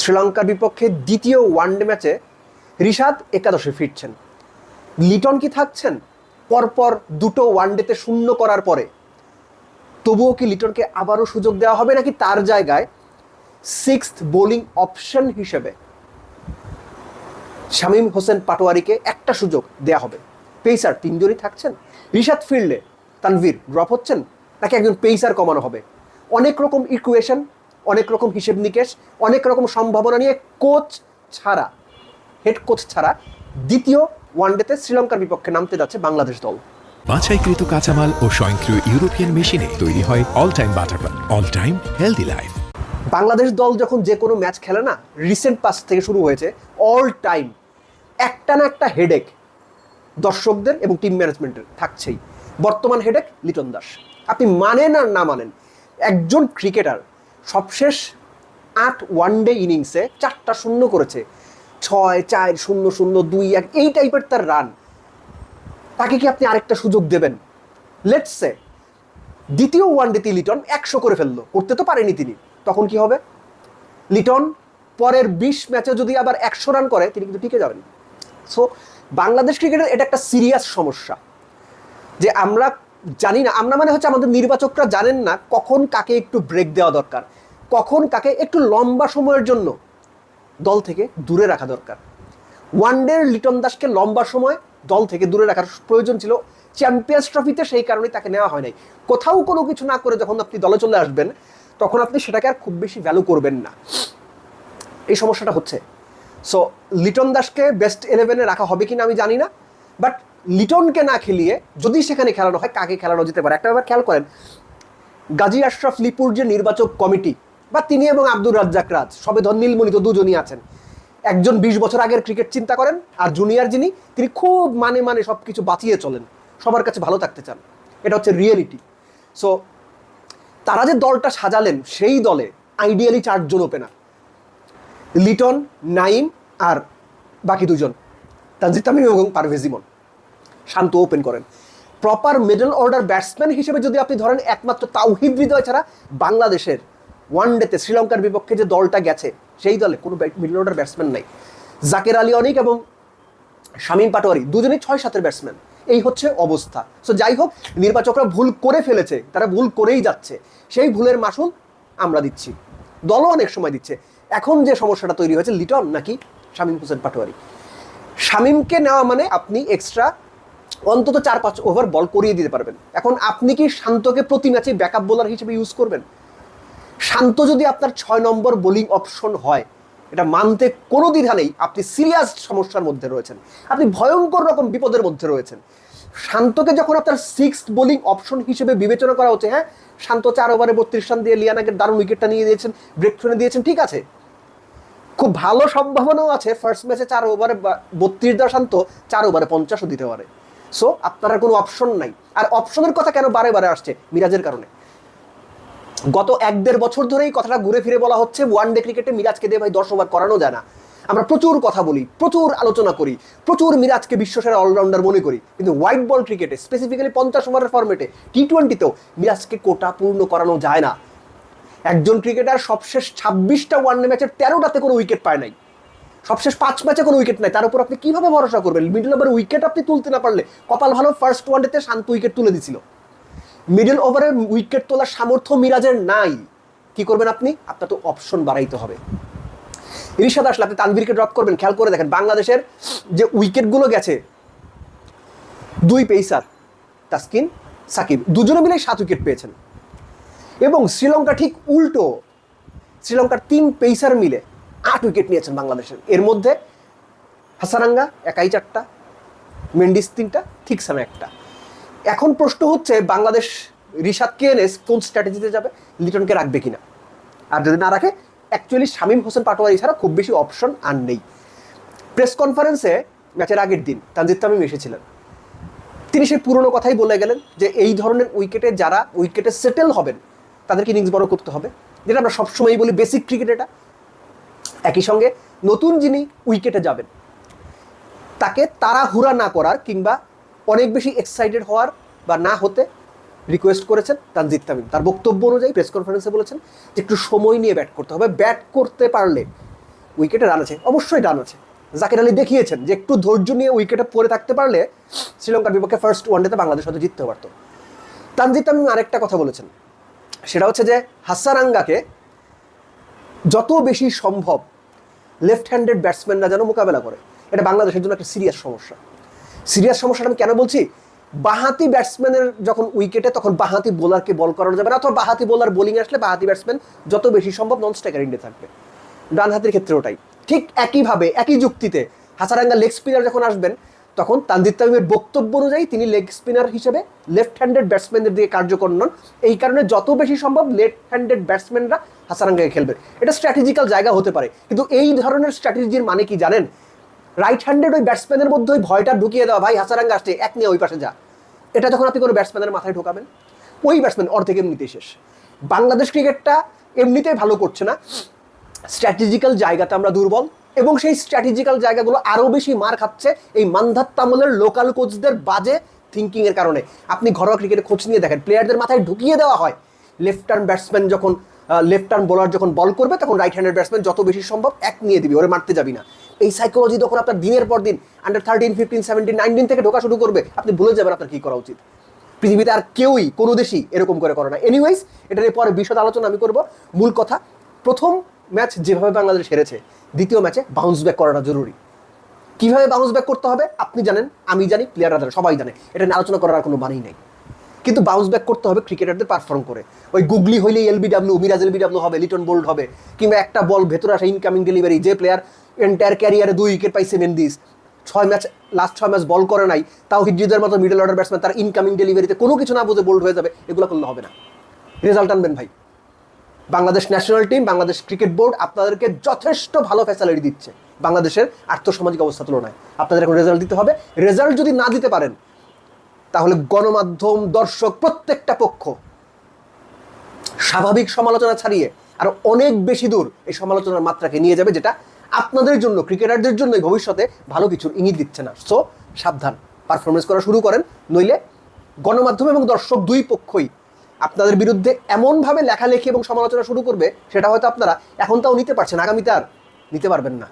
শ্রীলঙ্কার বিপক্ষে দ্বিতীয় ওয়ানডে ম্যাচে রিশাদ একাদশে ফিরছেন। লিটন কি থাকছেন? পরপর দুটো ওয়ানডেতে শূন্য করার পরে। তবুও কি লিটনকে আবারও সুযোগ দেওয়া হবে নাকি তার জায়গায় সিক্স বোলিং অপশন হিসেবে শামীম হোসেন পাটোয়ারিকে একটা সুযোগ দেয়া হবে? পেসার তিনজনই থাকছেন। রিশাদ ফিল্ডে তানভীর ড্রপ হচ্ছেন নাকি একজন পেসার কমানো হবে? অনেক রকম ইকুয়েশন অনেক রকম হিসেব নিকেশ অনেক রকম সম্ভাবনা নিয়ে কোচ ছাড়া হেড কোচ ছাড়া দ্বিতীয় ওয়ানডেতে শ্রীলঙ্কার বিপক্ষে নামতে যাচ্ছে বাংলাদেশ দল। বাছাইকৃত কাঁচামাল ও স্বয়ংক্রিয় ইউরোপিয়ান মেশিনে তৈরি হয় all time butterfly all time healthy life Bangladesh দল যখন যে কোনো ম্যাচ খেলে না রিসেন্ট পাস থেকে শুরু হয়েছে অল টাইম একটা না একটা হেডেক দর্শকদের এবং টিম ম্যানেজমেন্টের থাকছেই। বর্তমান হেডেক লিটন দাস। আপনি মানেন আর না মানেন একজন ক্রিকেটার সবশেষ আট ওয়ানডে ইনিংসে চারটা শূন্য করেছে। ছয়, চার, শূন্য শূন্য, দুই, এক, এই টাইপের তার রান তাকে কি আপনি আরেকটা সুযোগ দেবেন? লেটসে দ্বিতীয় ওয়ানডেতে লিটন একশো করে ফেলল। করতে তো পারেনি তিনি। তখন কি হবে? লিটন পরের বিশ ম্যাচে যদি আবার একশো রান করে, তিনি কিন্তু টিকে যাবেন। সো বাংলাদেশ ক্রিকেটের এটা একটা সিরিয়াস সমস্যা। যে আমরা জানি না, আমরা মানে হচ্ছে আমাদের নির্বাচকরা জানেন না কখন কাকে একটু ব্রেক দেওয়া দরকার, কখন কাকে একটু লম্বা সময়ের জন্য দল থেকে দূরে রাখা দরকার। ওয়ানডের লিটন দাসকে লম্বা সময় দল থেকে দূরে রাখার প্রয়োজন ছিল চ্যাম্পিয়ন্স ট্রফিতে সেই কারণে তাকে নেওয়া হয় নাই। কোথাও কোনো কিছু না করে যখন আপনি দলে চলে আসবেন, তখন আপনি সেটাকে আর খুব বেশি ভ্যালু করবেন না। এই সমস্যাটা হচ্ছে। সো লিটন দাসকে বেস্ট ইলেভেনে রাখা হবে কিনা আমি জানি না বাট লিটনকে না খেলিয়ে যদি সেখানে খেলানো হয়, কাকে খেলানো যেতে পারে? একটা ব্যাপার খেয়াল করেন, গাজী আশরাফ লিপুর যে নির্বাচক কমিটি, বা তিনি এবং আব্দুর রাজ্জাক রাজ, সবে ধর নীলমণি তো দুজনই আছেন। একজন বিশ বছর আগের ক্রিকেট চিন্তা করেন, আর জুনিয়র যিনি, তিনি খুব মানে মানে সব কিছু বাঁচিয়ে চলেন, সবার কাছে ভালো থাকতে চান। এটা হচ্ছে রিয়েলিটি সো তারা যে দলটা সাজালেন, সেই দলে আইডিয়ালি চারজন ওপেনার লিটন নাইম আর বাকি দুজন, তানজিদ তামিম এবং পারভেজ ইমন। শান্ত ওপেন করেন। প্রপার মিডল অর্ডার ব্যাটসম্যান হিসেবে যদি আপনি ধরেন একমাত্র তাওহিদ হৃদয় ছাড়া বাংলাদেশের ওয়ানডেতে শ্রীলঙ্কার বিপক্ষে যে দলটা গেছে, সেই দলে কোনো মিডল অর্ডার ব্যাটসম্যান নাই। জাকের আলী অনিক এবং শামীম পাটোয়ারি দুজনেই ছয় সাতের ব্যাটসম্যান এই হচ্ছে অবস্থা। সো যাই হোক, নির্বাচকরা ভুল করে ফেলেছে, তারা ভুল করেই যাচ্ছে। সেই ভুলের মাসুল আমরা দিচ্ছি। দলও অনেক সময় দিচ্ছে। এখন যে সমস্যাটা তৈরি হয়েছে লিটন নাকি শামীম হোসেন পাটোয়ারি? শামীমকে নেওয়া মানে আপনি এক্সট্রা অন্তত চার পাঁচ ওভার বল করিয়ে দিতে পারবেন। এখন আপনি কি শান্তকে প্রতি ম্যাচে ব্যাকআপ বোলার হিসেবে ইউজ করবেন? শান্ত যদি আপনার ছয় নম্বর বোলিং অপশন হয়, এটা মানতে কোনো দ্বিধা নেই, আপনি সিরিয়াস সমস্যার মধ্যে রয়েছেন। আপনি ভয়ঙ্কর রকম বিপদের মধ্যে রয়েছেন। শান্তকে যখন আপনার সিক্স বোলিং অপশন হিসেবে বিবেচনা করা হচ্ছে হ্যাঁ শান্ত চার ওভারে বত্রিশ রান দিয়ে লিয়ানাকে দারুণ উইকেটটা নিয়ে দিয়েছেন ব্রেক থ্রোনে দিয়েছেন, ঠিক আছে। খুব ভালো সম্ভাবনাও আছে ফার্স্ট ম্যাচে চার ওভারে বত্রিশ দেওয়া শান্ত চার ওভারে পঞ্চাশও দিতে পারে। সো আপনারা কোনো অপশন নাই। আর অপশনের কথা কেন বারে বারে আসছে? মিরাজের কারণে। গত এক দেড় বছর ধরেই কথাটা ঘুরে ফিরে বলা হচ্ছে ওয়ান ডে ক্রিকেটে মিরাজকে দিয়ে ভাই দশ ওভার করানো যায় না। আমরা প্রচুর কথা বলি, প্রচুর আলোচনা করি, প্রচুর মিরাজকে বিশ্বসেরা অলরাউন্ডার মনে করি। কিন্তু হোয়াইট বল ক্রিকেটে স্পেসিফিক্যালি পঞ্চাশ ওভারের ফর্মেটে টি টোয়েন্টিতেও মিরাজকে কোটা পূর্ণ করানো যায় না। একজন ক্রিকেটার সবশেষ ছাব্বিশটা ওয়ান ডে ম্যাচের তেরোটাতে কোনো উইকেট পায় নাই। সবশেষ পাঁচ ম্যাচে কোনো উইকেট নাই। তার উপর আপনি কীভাবে ভরসা করবেন? মিডল ওভারে উইকেট আপনি তুলতে না পারলে, কপাল ভালো ফার্স্ট ওয়ানডেতে শান্ত উইকেট তুলে দিছিল। মিডল ওভারে উইকেট তোলার সামর্থ্য মিরাজের নাই। কি করবেন আপনি? আপনার তো অপশন বাড়াইতে হবে। রিশাদ আসলে আপনি তানভীরকে ড্রপ করবেন। খেয়াল করে দেখেন, বাংলাদেশের যে উইকেটগুলো গেছে, দুই পেসার তাসকিন, সাকিব, দুজনে মিলে সাত উইকেট পেয়েছেন। এবং শ্রীলঙ্কা ঠিক উল্টো, শ্রীলঙ্কার তিন পেসার মিলে উইকেট নিয়েছেন বাংলাদেশের। এর মধ্যে হাসারাঙ্গা একাই চারটা, মেন্ডিস তিনটা ঠিক সামে একটা। এখন প্রশ্ন হচ্ছে, বাংলাদেশ রিশাদকে এনে কোন স্ট্র্যাটেজিতে যাবে, লিটনকে রাখবে কিনা? আর যদি না রাখে অ্যাকচুয়ালি শামীম হোসেন পাটোয়ারি ছাড়া খুব বেশি অপশন আর নেই। প্রেস কনফারেন্সে ম্যাচের আগের দিন তানজিদ তামিম এসেছিলেন। তিনি সেই পুরনো কথাই বলে গেলেন যে, এই ধরনের উইকেটে যারা উইকেটে সেটেল হবেন, তাদেরকে ইনিংস বড় করতে হবে। যেটা আমরা সবসময়ই বলি বেসিক ক্রিকেট এটা। একই সঙ্গে নতুন যিনি উইকেটে যাবেন, তাকে তাড়াহুড়া না করার কিংবা অনেক বেশি এক্সাইটেড হওয়ার বা না হতে রিকোয়েস্ট করেছেন তানজিদ তামিম। তার বক্তব্য অনুযায়ী প্রেস কনফারেন্সে বলেছেন যে একটু সময় নিয়ে ব্যাট করতে হবে। ব্যাট করতে পারলে উইকেটে রান আছে, অবশ্যই রান আছে। জাকির আলী দেখিয়েছেন যে একটু ধৈর্য নিয়ে উইকেটে পড়ে থাকতে পারলে শ্রীলঙ্কার বিপক্ষে ফার্স্ট ওয়ানডেতে বাংলাদেশ হয়তো জিততে পারতো। তানজিদ তামিম আরেকটা কথা বলেছেন, সেটা হচ্ছে যে হাসারাঙ্গাকে যত বেশি সম্ভব লেফট হ্যান্ডেড ব্যাটসম্যানরা যেন মোকাবেলা করে। এটা বাংলাদেশের জন্য একটা সিরিয়াস সমস্যা। সিরিয়াস সমস্যাটা আমি কেন বলছি? বাহাতি ব্যাটসম্যানের যখন উইকেটে, তখন বাহাতি বোলারকে বল করানো যাবে না, অথবা বাহাতি বোলার বোলিং আসলে বাহাতি ব্যাটসম্যান যত বেশি সম্ভব নন স্ট্রাইকার ইন্ডে থাকবে। ডান হাতের ক্ষেত্রে ওটাই ঠিক একইভাবে, একই যুক্তিতে হাসারাঙ্গা লেগ স্পিনার যখন আসবেন তখন তানজিদ তামিমের বক্তব্য অনুযায়ী তিনি লেগ স্পিনার হিসেবে লেফট হ্যান্ডেড ব্যাটসম্যানদের দিকে কার্যকর নন। এই কারণে যত বেশি সম্ভব লেফট হ্যান্ডেড ব্যাটসম্যানরা হাসারাঙ্গাকে খেলবে এটা স্ট্র্যাটেজিক্যাল জায়গা হতে পারে। কিন্তু এই ধরনের স্ট্র্যাটেজির মানে কি জানেন? রাইট হ্যান্ডেড ওই ব্যাটসম্যানের মধ্যে ওই ভয়টা ঢুকিয়ে দেওয়া, ভাই হাসারাঙ্গা আসছে, এক নিয়ে ওই পাশে যা। এটা যখন আপনি কোনো ব্যাটসম্যানের মাথায় ঢোকাবেন, ওই ব্যাটসম্যান অর্ধেক এমনিতেই শেষ। বাংলাদেশ ক্রিকেটটা এমনিতেই ভালো করছে না। স্ট্র্যাটেজিক্যাল জায়গাতে আমরা দুর্বল। এবং সেই স্ট্র্যাটেজিক্যাল জায়গাগুলো আরও বেশি মার খাচ্ছে এই মান্ধাত্তামলের লোকাল কোচদের বাজে থিঙ্কিংয়ের কারণে। আপনি ঘরোয়া ক্রিকেটে খোঁজ নিয়ে দেখেন প্লেয়ারদের মাথায় ঢুকিয়ে দেওয়া হয়। লেফট টার্ন ব্যাটসম্যান যখন লেফট টার্ন বোলার যখন বল করবে, তখন রাইট হ্যান্ডের ব্যাটসম্যান যত বেশি সম্ভব এক নিয়ে দিবি, ওরে মারতে যাবি না। এই সাইকোলজি তখন আপনার দিনের পর দিন under thirteen fifteen seventeen nineteen থেকে ঢোকা শুরু করবে, আপনি ভুলে যাবেন আপনার কী করা উচিত। পৃথিবীতে আর কেউই কোনো দেশই এরকম করে করে না। এনিওয়াইজ এটার পরে বিশদ আলোচনা আমি করব। মূল কথা, প্রথম ম্যাচ যেভাবে বাংলাদেশ হেরেছে, দ্বিতীয় ম্যাচে বাউন্স ব্যাক করাটা জরুরি। কীভাবে বাউন্স ব্যাক করতে হবে? আপনি জানেন, আমি জানি প্লেয়াররা জানে, সবাই জানে। এটা নিয়ে আলোচনা করার কোনো মানেই নেই। কিন্তু বাউন্স ব্যাক করতে হবে ক্রিকেটারদের পারফর্ম করে। ওই গুগলি হইলে এলবিডাব্লিউ মিরাজ এলবিডাব্লিউ হবে, লিটন বোল্ড হবে, কিংবা একটা বল ভেতরে আসা ইনকামিং ডেলিভারি যে প্লেয়ার এন্টায়ার ক্যারিয়ারে দুই উইকেট পাইছে মেন্দিস ছয় ম্যাচ লাস্ট ছয় ম্যাচ বল করে নাই, তাও হিজিদের মতো মিডল অর্ডার ব্যাটসম্যান তার ইনকামিং ডেলিভারিতে কোনো কিছু না বুঝে বোল্ড হয়ে যাবে, এগুলো করলে হবে না। রেজাল্ট আনবেন ভাই। Bangladesh national team Bangladesh cricket board আপনাদেরকে যথেষ্ট ভালো ফ্যাসিলিটি দিচ্ছে বাংলাদেশের আর্থসামাজিক অবস্থা তুলনায়। আপনাদের এখন রেজাল্ট দিতে হবে। রেজাল্ট যদি না দিতে পারেন, তাহলে গণমাধ্যম, দর্শক, প্রত্যেকটা পক্ষ স্বাভাবিক সমালোচনা ছাড়িয়ে আর অনেক বেশি দূর এই সমালোচনার মাত্রাকে নিয়ে যাবে, যেটা আপনাদের জন্য ক্রিকেটারদের জন্য ভবিষ্যতে ভালো কিছুর ইঙ্গিত দিচ্ছে না। সো সাবধান। পারফরমেন্স করা শুরু করেন, নইলে গণমাধ্যম এবং দর্শক দুই পক্ষই আপনাদের বিরুদ্ধে এমনভাবে লেখালেখি এবং সমালোচনা শুরু করবে, সেটা হয়তো আপনারা এখন তাও নিতে পারছেন, আগামীতে আর নিতে পারবেন না।